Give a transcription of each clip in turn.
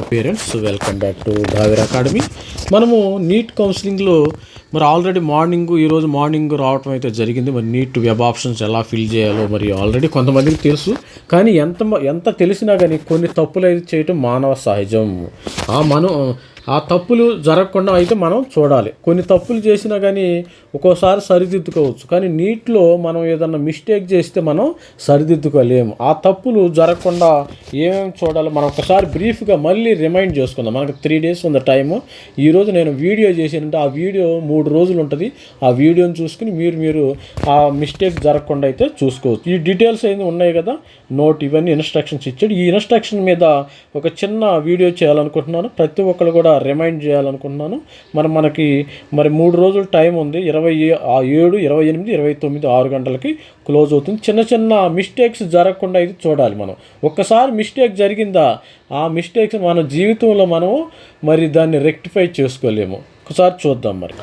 Parents welcome back to డావేర్ academy మనము NEET కౌన్సిలింగ్లో మరి ఆల్రెడీ మార్నింగ్ ఈరోజు మార్నింగ్ రావటం అయితే జరిగింది. మరి నీట్ వెబ్ ఆప్షన్స్ ఎలా ఫిల్ చేయాలో మరి ఆల్రెడీ కొంతమందికి తెలుసు. కానీ ఎంత మ- ఎంత తెలిసినా కానీ కొన్ని తప్పులు అయితే చేయటం మానవ సహజం. ఆ మనం ఆ తప్పులు జరగకుండా అయితే మనం చూడాలి. కొన్ని తప్పులు చేసినా కానీ ఒక్కోసారి సరిదిద్దుకోవచ్చు. కానీ నీటిలో మనం ఏదన్నా మిస్టేక్ చేస్తే మనం సరిదిద్దుకోలేము. ఆ తప్పులు జరగకుండా ఏమేమి చూడాలి మనం ఒకసారి బ్రీఫ్గా మళ్ళీ రిమైండ్ చేసుకుందాం. మనకు త్రీ డేస్ ఉంది టైము. ఈరోజు నేను వీడియో చేసానంటే ఆ వీడియో మూడు రోజులు ఉంటుంది. ఆ వీడియోని చూసుకుని మీరు మీరు ఆ మిస్టేక్ జరగకుండా అయితే చూసుకోవచ్చు. ఈ డీటెయిల్స్ అయితే ఉన్నాయి కదా? నోట్ ఇవన్నీ ఇన్స్ట్రక్షన్స్ ఇచ్చాడు. ఈ ఇన్స్ట్రక్షన్ మీద ఒక చిన్న వీడియో చేయాలనుకుంటున్నాను. ప్రతి ఒక్కరు కూడా రిమైండ్ చేయాలనుకుంటున్నాను. మరి మనకి మరి మూడు రోజులు టైం ఉంది. ఇరవై ఏడు ఇరవై ఎనిమిది ఇరవై తొమ్మిది ఆరు గంటలకి క్లోజ్ అవుతుంది. చిన్న చిన్న మిస్టేక్స్ జరగకుండా ఇది చూడాలి మనం. ఒక్కసారి మిస్టేక్ జరిగిందా? ఆ మిస్టేక్స్ మన జీవితంలో మనము మరి దాన్ని రెక్టిఫై చేసుకోలేము. ఒకసారి చూద్దాం మరి.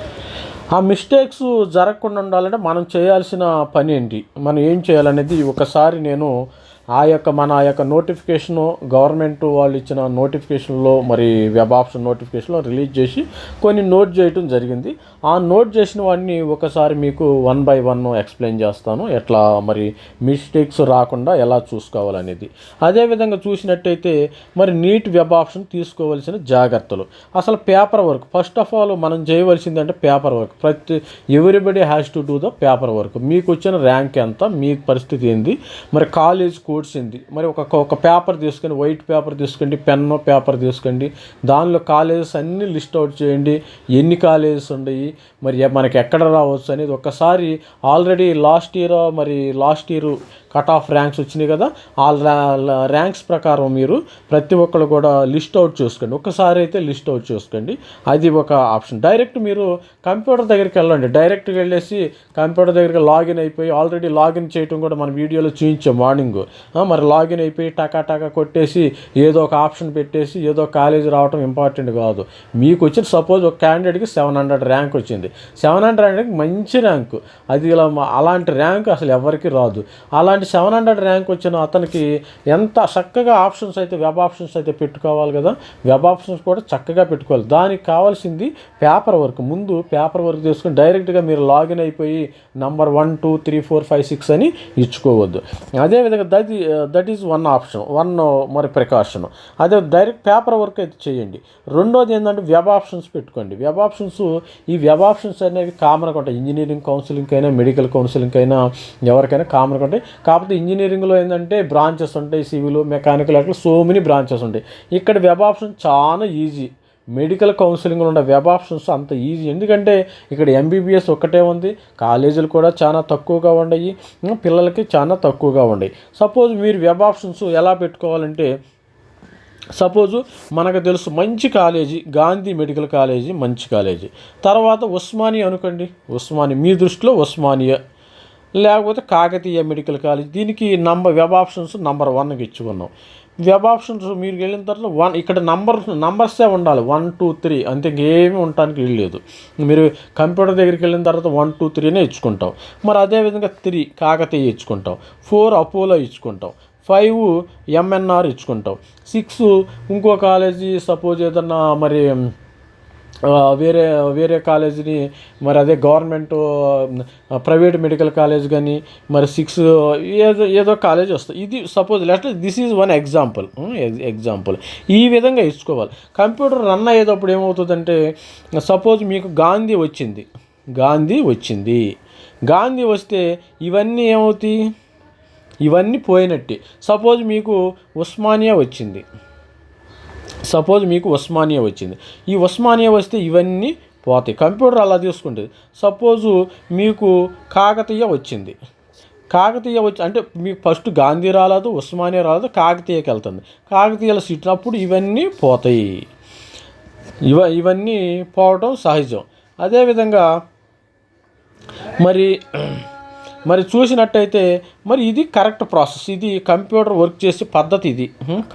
ఆ మిస్టేక్స్ జరగకుండా ఉండాలంటే మనం చేయాల్సిన పని ఏంటి? మనం ఏం చేయాలనేది ఒకసారి నేను ఆ యొక్క మన ఆ యొక్క నోటిఫికేషను గవర్నమెంట్ వాళ్ళు ఇచ్చిన నోటిఫికేషన్లో మరి వెబ్ ఆప్షన్ నోటిఫికేషన్లో రిలీజ్ చేసి కొన్ని నోట్ చేయటం జరిగింది. ఆ నోట్ చేసిన వాడిని ఒకసారి మీకు వన్ బై వన్ ఎక్స్ప్లెయిన్ చేస్తాను. ఎట్లా మరి మిస్టేక్స్ రాకుండా ఎలా చూసుకోవాలనేది. అదేవిధంగా చూసినట్టయితే మరి నీట్ వెబ్ ఆప్షన్ తీసుకోవాల్సిన జాగ్రత్తలు. అసలు paper work first of all మనం చేయవలసింది అంటే పేపర్ వర్క్. ప్రతి everybody has to do the paper work. మీకు వచ్చిన ర్యాంక్ ఎంత మీ పరిస్థితి ఏంది? మరి కాలేజ్ కూడా ఊడ్చింది మరి ఒక ఒక పేపర్ తీసుకొని వైట్ పేపర్ తీసుకోండి పెన్ను పేపర్ తీసుకోండి దానిలో కాలేజెస్ అన్నీ లిస్ట్ అవుట్ చేయండి. ఎన్ని కాలేజెస్ ఉన్నాయి? మరి మనకి ఎక్కడ రావచ్చు అనేది ఒక్కసారి ఆల్రెడీ లాస్ట్ ఇయర్ మరి last year cut off ranks వచ్చినాయి కదా. ఆ ర్యాంక్స్ ప్రకారం మీరు ప్రతి ఒక్కరు కూడా లిస్ట్ అవుట్ చేసుకోండి. ఒక్కసారి అయితే లిస్ట్ అవుట్ చేసుకోండి. అది ఒక ఆప్షన్. డైరెక్ట్ మీరు కంప్యూటర్ దగ్గరికి వెళ్ళండి. డైరెక్ట్గా వెళ్ళేసి కంప్యూటర్ దగ్గరికి లాగిన్ అయిపోయి ఆల్రెడీ లాగిన్ చేయటం కూడా మన వీడియోలో చూపించాం మార్నింగ్ మరి లాగిన్ అయిపోయి టకా టకా కొట్టేసి ఏదో ఒక ఆప్షన్ పెట్టేసి ఏదో కాలేజ్ రావటం ఇంపార్టెంట్ కాదు. మీకు వచ్చిన సపోజ్ ఒక క్యాండిడేట్కి సెవెన్ హండ్రెడ్ ర్యాంక్ వచ్చింది. సెవెన్ హండ్రెడ్ మంచి ర్యాంక్. అది ఇలా అలాంటి ర్యాంక్ అసలు ఎవరికి రాదు. అలాంటి సెవెన్ హండ్రెడ్ ర్యాంక్ వచ్చిన అతనికి ఎంత చక్కగా ఆప్షన్స్ అయితే వెబ్ ఆప్షన్స్ అయితే పెట్టుకోవాలి కదా. వెబ్ ఆప్షన్స్ కూడా చక్కగా పెట్టుకోవాలి. దానికి కావాల్సింది పేపర్ వర్క్. ముందు పేపర్ వర్క్ చేసుకుని డైరెక్ట్గా మీరు లాగిన్ అయిపోయి number one two three four five six అని ఇచ్చుకోవద్దు. అదేవిధంగా that that is one option. One మరి ప్రికాషన్. అదే డైరెక్ట్ పేపర్ వర్క్ అయితే చేయండి. రెండోది ఏంటంటే వెబ్ ఆప్షన్స్ పెట్టుకోండి. వెబ్ ఆప్షన్స్ ఈ వెబ్ ఆప్షన్స్ అనేవి కామన్గా ఉంటాయి ఇంజనీరింగ్ కౌన్సిలింగ్ అయినా మెడికల్ కౌన్సిలింగ్ అయినా ఎవరికైనా కామన్గా ఉంటాయి కాకపోతే ఇంజనీరింగ్లో ఏంటంటే బ్రాంచెస్ ఉంటాయి సివిల్ మెకానికల్ అట్లా సో మెనీ బ్రాంచెస్ ఉంటాయి. ఇక్కడ వెబ్ ఆప్షన్ చాలా ఈజీ. మెడికల్ కౌన్సిలింగ్లో ఉన్న వెబ్ ఆప్షన్స్ అంత ఈజీ. ఎందుకంటే ఇక్కడ ఎంబీబీఎస్ ఒక్కటే ఉంది. కాలేజీలు కూడా చాలా తక్కువగా ఉన్నాయి పిల్లలకి చాలా తక్కువగా ఉన్నాయి సపోజ్ మీరు వెబ్ ఆప్షన్స్ ఎలా పెట్టుకోవాలంటే సపోజు మనకు తెలుసు మంచి కాలేజీ గాంధీ మెడికల్ కాలేజీ మంచి కాలేజీ. తర్వాత ఉస్మానియా అనుకోండి. ఉస్మానియా మీ దృష్టిలో ఉస్మానియా. లేకపోతే కాకతీయ మెడికల్ కాలేజ్. దీనికి నంబర్ వెబ్ ఆప్షన్స్ నంబర్ వన్కి ఇచ్చుకున్నాం. వెబ్ ఆప్షన్స్ మీరు వెళ్ళిన తర్వాత వన్ ఇక్కడ నంబర్ నంబర్సే ఉండాలి. వన్ టూ త్రీ అంతే ఇంకేమీ ఉండటానికి వీల్లేదు మీరు కంప్యూటర్ దగ్గరికి వెళ్ళిన తర్వాత వన్ టూ త్రీనే ఇచ్చుకుంటాం. మరి అదేవిధంగా త్రీ కాకతీయ ఇచ్చుకుంటాం. ఫోర్ అపోలో ఇచ్చుకుంటాం. ఫైవ్ ఎంఎన్ఆర్ ఇచ్చుకుంటాం. సిక్స్ ఇంకో కాలేజీ సపోజ్ ఏదన్నా మరి వేరే వేరే కాలేజీని మరి అదే గవర్నమెంట్ ప్రైవేట్ మెడికల్ కాలేజ్ కానీ మరి సిక్స్ ఏదో ఏదో కాలేజ్ వస్తుంది. ఇది suppose let this is one example. Example. ఈ విధంగా ఇచ్చుకోవాలి. కంప్యూటర్ రన్ అయ్యేటప్పుడు ఏమవుతుందంటే సపోజ్ మీకు గాంధీ వచ్చింది. గాంధీ వచ్చింది. గాంధీ వస్తే ఇవన్నీ ఏమవుతాయి? ఇవన్నీ పోయినట్టే. సపోజ్ మీకు ఉస్మానియా వచ్చింది. సపోజ్ మీకు ఉస్మానియా వచ్చింది. ఈ ఉస్మానియా వస్తే ఇవన్నీ పోతాయి. కంప్యూటర్ అలా తీసుకుంటుంది. సపోజు మీకు కాకతీయ వచ్చింది. కాకతీయ వచ్చి అంటే మీకు ఫస్ట్ గాంధీ రాలేదు ఉస్మానియా రాలేదు కాకతీయకి వెళ్తుంది. కాకతీయలో సిట్టినప్పుడు అప్పుడు ఇవన్నీ పోతాయి. ఇవ ఇవన్నీ పోవటం సహజం. అదేవిధంగా మరి మరి చూసినట్టయితే మరి ఇది కరెక్ట్ ప్రాసెస్. ఇది కంప్యూటర్ వర్క్ చేసే పద్ధతి ఇది.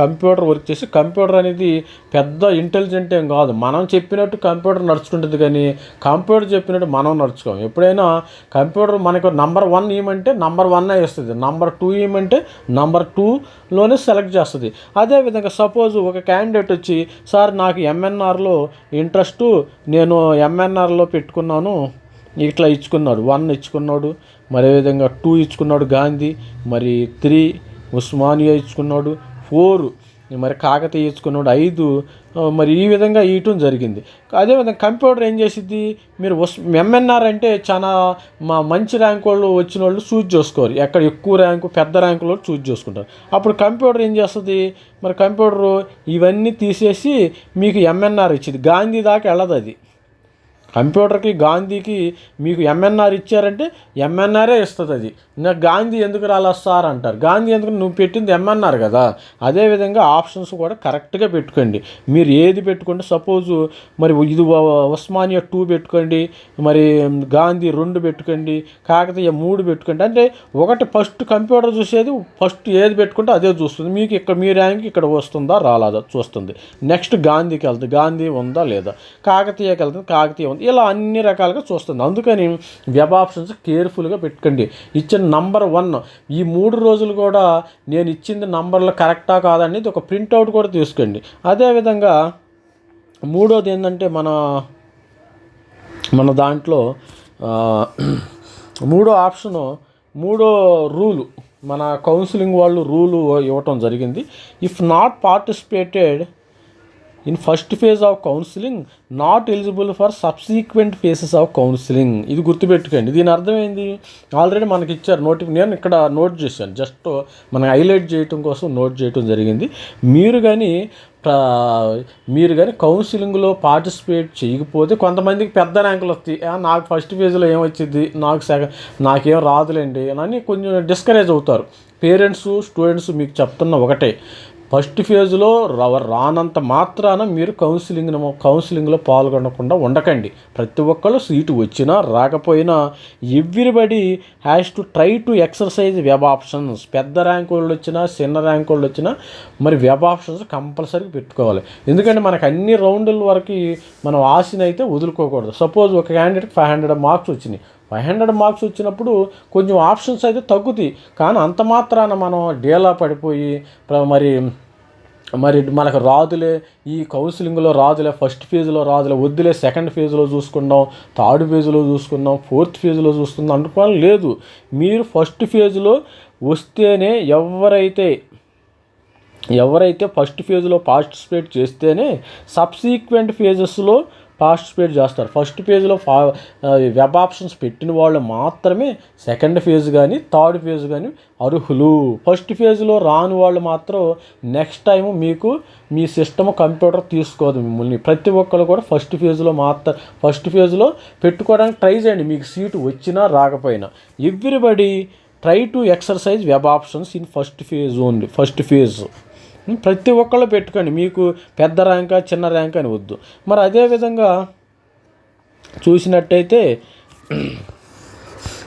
కంప్యూటర్ వర్క్ చేసి కంప్యూటర్ అనేది పెద్ద ఇంటెలిజెంట్ ఏం కాదు. మనం చెప్పినట్టు కంప్యూటర్ నడుచుకుంటుంది కానీ కంప్యూటర్ చెప్పినట్టు మనం నడుచుకోం. ఎప్పుడైనా కంప్యూటర్ మనకు నంబర్ వన్ ఏమంటే నంబర్ వన్ ఇస్తుంది నంబర్ టూ ఏమంటే నంబర్ టూలోనే సెలెక్ట్ చేస్తుంది. అదేవిధంగా సపోజ్ ఒక క్యాండిడేట్ వచ్చి సార్ నాకు ఎంఎన్ఆర్లో ఇంట్రెస్ట్ నేను ఎంఎన్ఆర్లో పెట్టుకున్నాను. ఇట్లా ఇచ్చుకున్నాడు. వన్ ఇచ్చుకున్నాడు. మరి విధంగా టూ ఇచ్చుకున్నాడు గాంధీ మరి త్రీ ఉస్మానియా ఇచ్చుకున్నాడు ఫోర్ మరి కాకతీయ ఇచ్చుకున్నాడు ఐదు మరి ఈ విధంగా ఇయటం జరిగింది. అదేవిధంగా కంప్యూటర్ ఏం చేసిద్ది? మీరు ఉస్ ఎంఎన్ఆర్ అంటే చాలా మా మంచి ర్యాంక్ వాళ్ళు వచ్చిన వాళ్ళు చూజ్ చేసుకోరు. ఎక్కడ ఎక్కువ ర్యాంకు పెద్ద ర్యాంకులో చూజ్ చేసుకుంటారు. అప్పుడు కంప్యూటర్ ఏం చేస్తుంది? మరి కంప్యూటర్ ఇవన్నీ తీసేసి మీకు ఎంఎన్ఆర్ ఇచ్చింది. గాంధీ దాకా వెళ్ళదు అది. కంప్యూటర్కి గాంధీకి మీకు ఎంఎన్ఆర్ ఇచ్చారంటే ఎంఎన్ఆరే ఇస్తుంది అది. ఇంకా గాంధీ ఎందుకు రాలా సార్ అంటారు. గాంధీ ఎందుకు నువ్వు పెట్టింది ఎంఎన్ఆర్ కదా. అదేవిధంగా ఆప్షన్స్ కూడా కరెక్ట్గా పెట్టుకోండి. మీరు ఏది పెట్టుకుంటే సపోజు మరి ఇది ఉస్మానియా టూ పెట్టుకోండి మరి గాంధీ రెండు పెట్టుకోండి కాకతీయ మూడు పెట్టుకోండి. అంటే ఒకటి ఫస్ట్ కంప్యూటర్ చూసేది ఫస్ట్ ఏది పెట్టుకుంటే అదే చూస్తుంది. మీకు ఇక్కడ మీ ర్యాంక్ ఇక్కడ వస్తుందా రాలేదా చూస్తుంది. నెక్స్ట్ గాంధీకి వెళ్తుంది. గాంధీ ఉందా లేదా? కాకతీయకి వెళ్తుంది. కాకతీయ ఉంది. ఇలా అన్ని రకాలుగా చూస్తుంది. అందుకని వెబ్ ఆప్షన్స్ కేర్ఫుల్గా పెట్టుకోండి. ఇచ్చిన నంబర్ వన్ ఈ మూడు రోజులు కూడా నేను ఇచ్చింది నంబర్లు కరెక్టా కాదనేది ఒక ప్రింట్అవుట్ కూడా తీసుకోండి. అదేవిధంగా మూడోది ఏంటంటే మన మన దాంట్లో మూడో ఆప్షను మూడో రూలు మన కౌన్సిలింగ్ వాళ్ళు రూలు ఇవ్వటం జరిగింది. If not participated in first phase of counselling not eligible for subsequent phases of counselling ఇది గుర్తుపెట్టుకోండి. దీని అర్థం ఏంది? ఆల్రెడీ మనకి ఇచ్చారు నోటి నేను ఇక్కడ నోట్ చేశాను. జస్ట్ మనం హైలైట్ చేయటం కోసం నోట్ చేయటం జరిగింది. మీరు కానీ మీరు కానీ కౌన్సిలింగ్లో పార్టిసిపేట్ చేయకపోతే కొంతమందికి పెద్ద ర్యాంకులు వస్తాయి. నాకు ఫస్ట్ ఫేజ్లో ఏమొచ్చింది నాకు సెకండ్ నాకేం రాదులేండి అని కొంచెం డిస్కరేజ్ అవుతారు. పేరెంట్స్ స్టూడెంట్స్ మీకు చెప్తున్న ఒకటే. ఫస్ట్ ఫేజ్లో రానంత మాత్రాన మీరు కౌన్సిలింగ్ కౌన్సిలింగ్లో పాల్గొనకుండా ఉండకండి. ప్రతి ఒక్కళ్ళు సీటు వచ్చినా రాకపోయినా everybody has to try to exercise web options. పెద్ద ర్యాంక్ వాళ్ళు వచ్చినా చిన్న ర్యాంక్ వాళ్ళు వచ్చినా మరి వెబ్ ఆప్షన్స్ కంపల్సరీ పెట్టుకోవాలి. ఎందుకంటే మనకు అన్ని రౌండ్ల వరకు మనం ఆశని అయితే వదులుకోకూడదు. సపోజ్ ఒక క్యాండిడేట్కి ఫైవ్ హండ్రెడ్ మార్క్స్ వచ్చినాయి. ఫైవ్ హండ్రెడ్ మార్క్స్ వచ్చినప్పుడు కొంచెం ఆప్షన్స్ అయితే తగ్గుతాయి. కానీ అంత మాత్రాన మనం డేలా పడిపోయి మరి మరి మనకు రాదులే ఈ కౌన్సిలింగ్లో రాదులే ఫస్ట్ ఫేజ్లో రాదులే వద్దులే సెకండ్ ఫేజ్లో చూసుకుందాం థర్డ్ ఫేజ్లో చూసుకుందాం ఫోర్త్ ఫేజ్లో చూసుకుందాం అనుకోవాలి లేదు. మీరు ఫస్ట్ ఫేజ్లో వస్తేనే ఎవరైతే ఎవరైతే ఫస్ట్ ఫేజ్లో పార్టిసిపేట్ చేస్తేనే సబ్సీక్వెంట్ ఫేజెస్లో పార్టిసిపేట్ చేస్తారు. ఫస్ట్ పేజ్లో ఫా వెబ్ ఆప్షన్స్ పెట్టిన వాళ్ళు మాత్రమే సెకండ్ ఫేజ్ కానీ థర్డ్ ఫేజ్ కానీ అర్హులు. ఫస్ట్ ఫేజ్లో రాని వాళ్ళు మాత్రం నెక్స్ట్ టైం మీకు మీ సిస్టమ్ కంప్యూటర్ తీసుకోదు మిమ్మల్ని. ప్రతి ఒక్కరు కూడా ఫస్ట్ ఫేజ్లో మాత్రం ఫస్ట్ ఫేజ్లో పెట్టుకోవడానికి ట్రై చేయండి. మీకు సీటు వచ్చినా రాకపోయినా. Everybody try to exercise web options in first phase only. First phase. ప్రతి ఒక్కళ్ళు పెట్టుకోండి. మీకు పెద్ద ర్యాంకా చిన్న ర్యాంక్ అని వద్దు. మరి అదేవిధంగా చూసినట్టయితే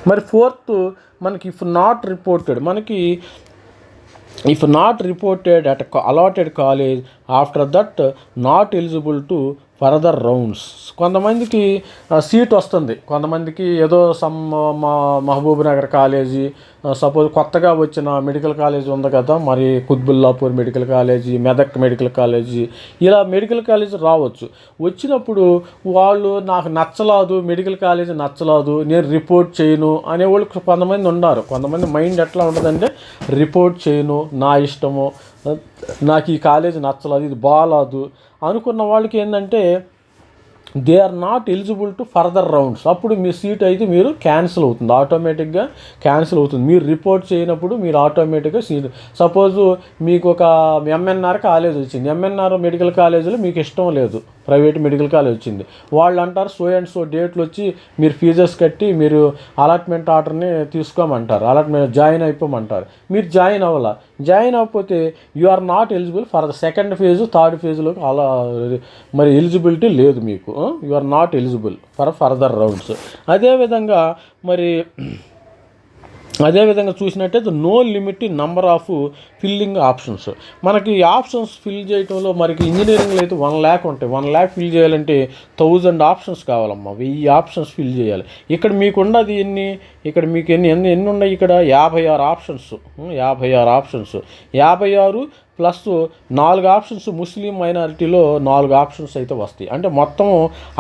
మరి ఫోర్త్ మనకి ఇఫ్ నాట్ రిపోర్టెడ్ మనకి if not reported at allotted college after that not eligible to further rounds కొంతమందికి సీట్ వస్తుంది. కొంతమందికి ఏదో సమ్ మా మహబూబ్ నగర్ కాలేజీ సపోజ్ కొత్తగా వచ్చిన మెడికల్ కాలేజ్ ఉంది కదా మరి Quthbullapur medical college Medak medical college ఇలా మెడికల్ కాలేజ్ రావచ్చు. వచ్చినప్పుడు వాళ్ళు నాకు నచ్చలేదు మెడికల్ కాలేజ్ నచ్చలేదు నేను రిపోర్ట్ చేయను అనేవాళ్ళు కొంతమంది ఉన్నారు. కొంతమంది మైండ్ ఎట్లా ఉంటుందంటే రిపోర్ట్ చేయను నా ఇష్టము నాకు ఈ కాలేజ్ నచ్చలేదు ఇది బాగాలేదు అనుకున్న వాళ్ళకి ఏంటంటే they are not eligible to further rounds అప్పుడు మీ సీట్ అయితే మీరు క్యాన్సిల్ అవుతుంది. ఆటోమేటిక్గా క్యాన్సిల్ అవుతుంది. మీరు రిపోర్ట్ చేయనప్పుడు మీరు ఆటోమేటిక్గా సీట్ సపోజ్ మీకు ఒక ఎంఎన్ఆర్ కాలేజ్ వచ్చింది. ఎంఎన్ఆర్ మెడికల్ కాలేజీలో మీకు ఇష్టం లేదు. ప్రైవేట్ మెడికల్ కాలేజ్ వచ్చింది. వాళ్ళు అంటారు సో అండ్ సో డేట్లు వచ్చి మీరు ఫీజెస్ కట్టి మీరు అలాట్మెంట్ ఆర్డర్ని తీసుకోమంటారు అలాట్మెంట్ జాయిన్ అయిపోమంటారు. మీరు జాయిన్ అవ్వాల? జాయిన్ అవ్వకపోతే you are not eligible for the second phase third ఫేజ్లోకి అలా మరి ఎలిజిబిలిటీ లేదు మీకు. You are not eligible for further rounds. అదేవిధంగా మరి అదేవిధంగా చూసినట్టయితే no limit number of filling options మనకి ఆప్షన్స్ ఫిల్ చేయడంలో మనకి ఇంజనీరింగ్లో అయితే వన్ ల్యాక్ ఉంటాయి. వన్ ల్యాక్ ఫిల్ చేయాలంటే థౌజండ్ ఆప్షన్స్ కావాలమ్మా. వెయ్యి ఆప్షన్స్ ఫిల్ చేయాలి. ఇక్కడ మీకు ఉన్నది ఎన్ని? ఇక్కడ మీకు ఎన్ని ఎన్ని ఎన్ని ఉన్నాయి ఇక్కడ? యాభై ఆరు ఆప్షన్స్ యాభై ఆరు ఆప్షన్స్ యాభై ఆరు ప్లస్ నాలుగు ఆప్షన్స్ ముస్లిం మైనారిటీలో నాలుగు ఆప్షన్స్ అయితే వస్తాయి. అంటే మొత్తం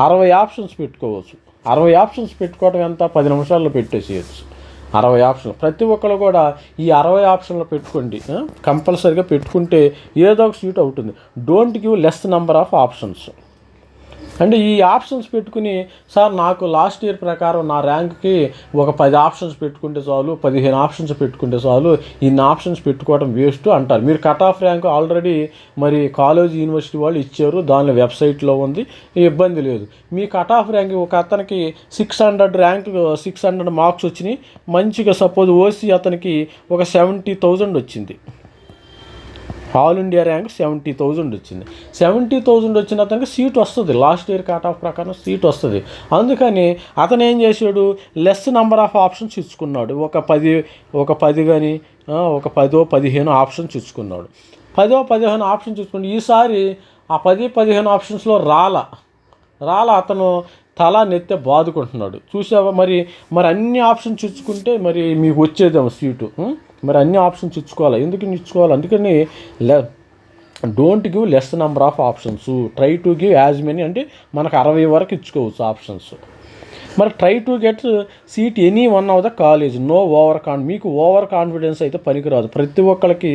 అరవై ఆప్షన్స్ పెట్టుకోవచ్చు. అరవై ఆప్షన్స్ పెట్టుకోవడం ఎంత? పది నిమిషాల్లో పెట్టేసేయచ్చు. అరవై ఆప్షన్లు. ప్రతి ఒక్కరు కూడా ఈ అరవై ఆప్షన్లు పెట్టుకోండి. కంపల్సరీగా పెట్టుకుంటే ఏదో ఒక సీట్ అవుతుంది. Don't give less number of options అంటే ఈ ఆప్షన్స్ పెట్టుకుని సార్ నాకు లాస్ట్ ఇయర్ ప్రకారం నా ర్యాంక్కి ఒక పది ఆప్షన్స్ పెట్టుకుంటే చాలు పదిహేను ఆప్షన్స్ పెట్టుకుంటే చాలు ఇన్ని ఆప్షన్స్ పెట్టుకోవడం వేస్ట్ అంటారు. మీరు కట్ ఆఫ్ ర్యాంక్ ఆల్రెడీ మరి కాలేజ్ యూనివర్సిటీ వాళ్ళు ఇచ్చారు దానిలో వెబ్సైట్లో ఉంది ఇబ్బంది లేదు. మీ కట్ ఆఫ్ ర్యాంక్ ఒక అతనికి six hundred rank six hundred marks వచ్చినాయి మంచిగా సపోజ్ ఓసీ అతనికి ఒక సెవెంటీ థౌజండ్ వచ్చింది. All India rank seventy thousand వచ్చింది. సెవెంటీ థౌజండ్ వచ్చిన అతనికి సీట్ వస్తుంది. లాస్ట్ ఇయర్ కట్ ఆఫ్ ప్రకారం సీట్ వస్తుంది. అందుకని అతను ఏం చేశాడు? లెస్ నెంబర్ ఆఫ్ ఆప్షన్స్ ఇచ్చుకున్నాడు. ఒక పది ఒక పది కానీ ఒక పదో పదిహేను ఆప్షన్స్ ఇచ్చుకున్నాడు. పదో పదిహేను ఆప్షన్స్ ఇచ్చుకుంటే ఈసారి ఆ పది పదిహేను ఆప్షన్స్లో రాల. రాల అతను తల నెత్తే బాదుకుంటున్నాడు. చూసావా మరి? మరి అన్ని ఆప్షన్స్ ఇచ్చుకుంటే మరి మీకు వచ్చేదేమో సీటు. మరి అన్ని ఆప్షన్స్ ఇచ్చుకోవాలి. ఎందుకు ఇచ్చుకోవాలి? అందుకని లే don't give less number of options try to give as many అంటే మనకు అరవై వరకు ఇచ్చుకోవచ్చు ఆప్షన్స్. మరి try to get seat any one of the college no over con మీకు ఓవర్ కాన్ఫిడెన్స్ అయితే పనికిరాదు. ప్రతి ఒక్కరికి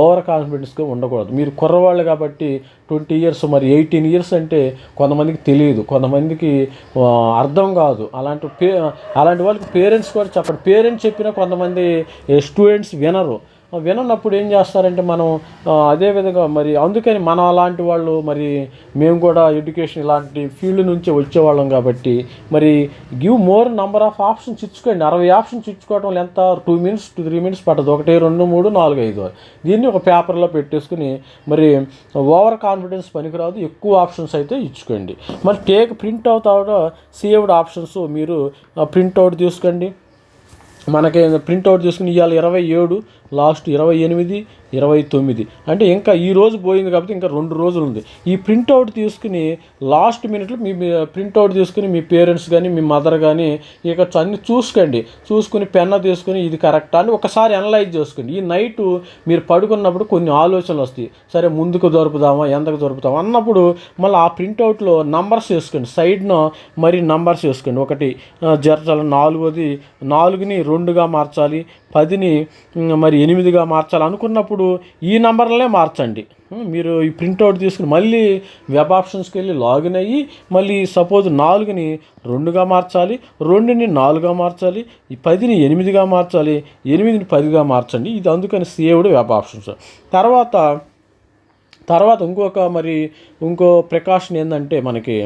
ఓవర్ కాన్ఫిడెన్స్గా ఉండకూడదు. మీరు కుర్రవాళ్ళు కాబట్టి ట్వంటీ ఇయర్స్ మరి ఎయిటీన్ ఇయర్స్ అంటే కొంతమందికి తెలియదు. కొంతమందికి అర్థం కాదు. అలాంటి పే అలాంటి వాళ్ళకి పేరెంట్స్ కూడా చెప్పండి పేరెంట్స్ చెప్పినా కొంతమంది స్టూడెంట్స్ వినరు. విననప్పుడు ఏం చేస్తారంటే మనం అదే విధంగా మరి అందుకని మనం అలాంటి వాళ్ళు మరి మేము కూడా ఎడ్యుకేషన్ ఇలాంటి ఫీల్డ్ నుంచి వచ్చేవాళ్ళం కాబట్టి మరి give more number of options ఇచ్చుకోండి. అరవై ఆప్షన్స్ ఇచ్చుకోవడం వల్ల ఎంత? Two minutes two three minutes పట్టదు. ఒకటి రెండు మూడు నాలుగు ఐదు. దీన్ని ఒక పేపర్లో పెట్టేసుకుని మరి ఓవర్ కాన్ఫిడెన్స్ పనికిరాదు. ఎక్కువ ఆప్షన్స్ అయితే ఇచ్చుకోండి. మరి టేక్ ప్రింట్ అవడం సేవ్డ్ ఆప్షన్స్ మీరు ప్రింట్అవుట్ తీసుకోండి. మనకి ప్రింట్అవుట్ చూసుకుని ఇవాళ ఇరవై ఏడు లాస్ట్ ఇరవై ఎనిమిది ఇరవై తొమ్మిది. అంటే ఇంకా ఈ రోజు పోయింది కాబట్టి ఇంకా రెండు రోజులు ఉంది. ఈ ప్రింట్అవుట్ తీసుకుని లాస్ట్ మినిట్లో మీ ప్రింట్అవుట్ తీసుకుని మీ పేరెంట్స్ కానీ మీ మదర్ కానీ ఇక అన్ని చూసుకోండి. చూసుకుని పెన్న తీసుకుని ఇది కరెక్టా అని ఒకసారి అనలైజ్ చేసుకోండి. ఈ నైట్ మీరు పడుకున్నప్పుడు కొన్ని ఆలోచనలు వస్తాయి. సరే ముందుకు దొరుకుదామా ఎంతకు దొరుకుతామా అన్నప్పుడు మళ్ళీ ఆ ప్రింట్అవుట్లో నంబర్స్ వేసుకోండి. సైడ్న మరి నంబర్స్ వేసుకోండి. ఒకటి జరచాలి. నాలుగోది నాలుగుని రెండుగా మార్చాలి. పదిని మరి ఎనిమిదిగా మార్చాలనుకున్నప్పుడు ఈ నంబర్లనే మార్చండి. మీరు ఈ ప్రింట్అవుట్ తీసుకుని మళ్ళీ వెబ్ ఆప్షన్స్కి వెళ్ళి లాగిన్ అయ్యి మళ్ళీ సపోజ్ నాలుగుని రెండుగా మార్చాలి రెండుని నాలుగుగా మార్చాలి ఈ పదిని ఎనిమిదిగా మార్చాలి ఎనిమిదిని పదిగా మార్చండి. ఇది అందుకని సేవ్డ్ వెబ్ ఆప్షన్స్. తర్వాత తర్వాత ఇంకొక మరి ఇంకో ప్రికాషన్ ఏంటంటే మనకి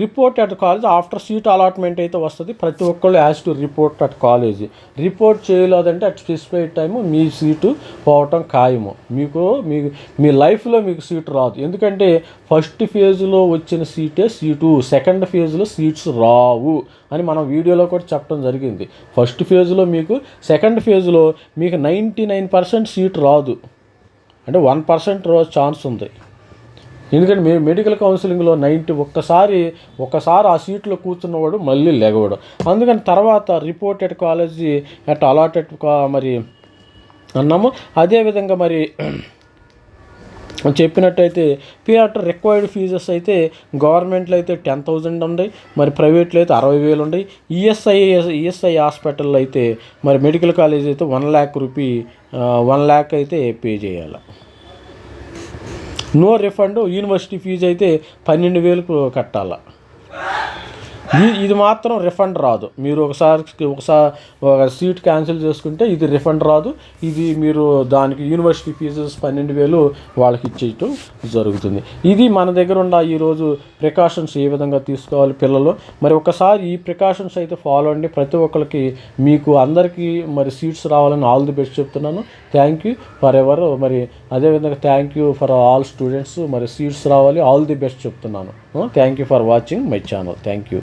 report at college after seat allotment అయితే వస్తుంది. ప్రతి ఒక్కళ్ళు has to report at college. Report చేయలేదంటే అట్ స్పెసిఫైడ్ టైం మీ సీటు పోవటం ఖాయము. మీకు మీ మీ లైఫ్లో మీకు సీటు రాదు. ఎందుకంటే ఫస్ట్ ఫేజ్లో వచ్చిన సీటే సీటు సెకండ్ ఫేజ్లో సీట్స్ రావు అని మనం వీడియోలో కూడా చెప్పడం జరిగింది. ఫస్ట్ ఫేజ్లో మీకు సెకండ్ ఫేజ్లో మీకు నైంటీ నైన్ పర్సెంట్ సీట్ రాదు. అంటే వన్ పర్సెంట్ రోజు ఛాన్స్ ఉంది. ఎందుకంటే మేము మెడికల్ కౌన్సిలింగ్లో నైంటీ ఒక్కసారి ఒక్కసారి ఆ సీట్లో కూర్చున్నవాడు మళ్ళీ లేగవాడు. అందుకని తర్వాత రిపోర్టెడ్ కాలేజీ అట్ అలాటెడ్ మరి అన్నాము. అదేవిధంగా మరి చెప్పినట్టయితే పే రిక్వైర్డ్ ఫీజెస్ అయితే గవర్నమెంట్లో అయితే టెన్ థౌజండ్ ఉన్నాయి మరి ప్రైవేట్లో అయితే అరవై వేలు ఉన్నాయి ఈఎస్ఐ ఈఎస్ఐ హాస్పిటల్లో అయితే మరి మెడికల్ కాలేజ్ అయితే one lakh rupee one lakh అయితే పే చేయాలి. నో రిఫండ్ యూనివర్సిటీ ఫీజు అయితే పన్నెండు వేలకు కట్టాల? ఇది మాత్రం రిఫండ్ రాదు. మీరు ఒకసారి ఒకసారి ఒక సీట్ క్యాన్సిల్ చేసుకుంటే ఇది రిఫండ్ రాదు. ఇది మీరు దానికి యూనివర్సిటీ ఫీజెస్ పన్నెండు వేలు వాళ్ళకి ఇచ్చేయటం జరుగుతుంది. ఇది మన దగ్గర ఉన్న ఈరోజు ప్రికాషన్స్ ఏ విధంగా తీసుకోవాలి పిల్లలు? మరి ఒకసారి ఈ ప్రికాషన్స్ అయితే ఫాలో అండి. ప్రతి ఒక్కరికి మీకు అందరికీ మరి సీట్స్ రావాలని ఆల్ ది బెస్ట్ చెప్తున్నాను. థ్యాంక్ యూ ఫర్ ఎవర్ మరి అదేవిధంగా thank you for all students మరి సీట్స్ రావాలి. ఆల్ ది బెస్ట్ చెప్తున్నాను. Thank you for watching my channel thank you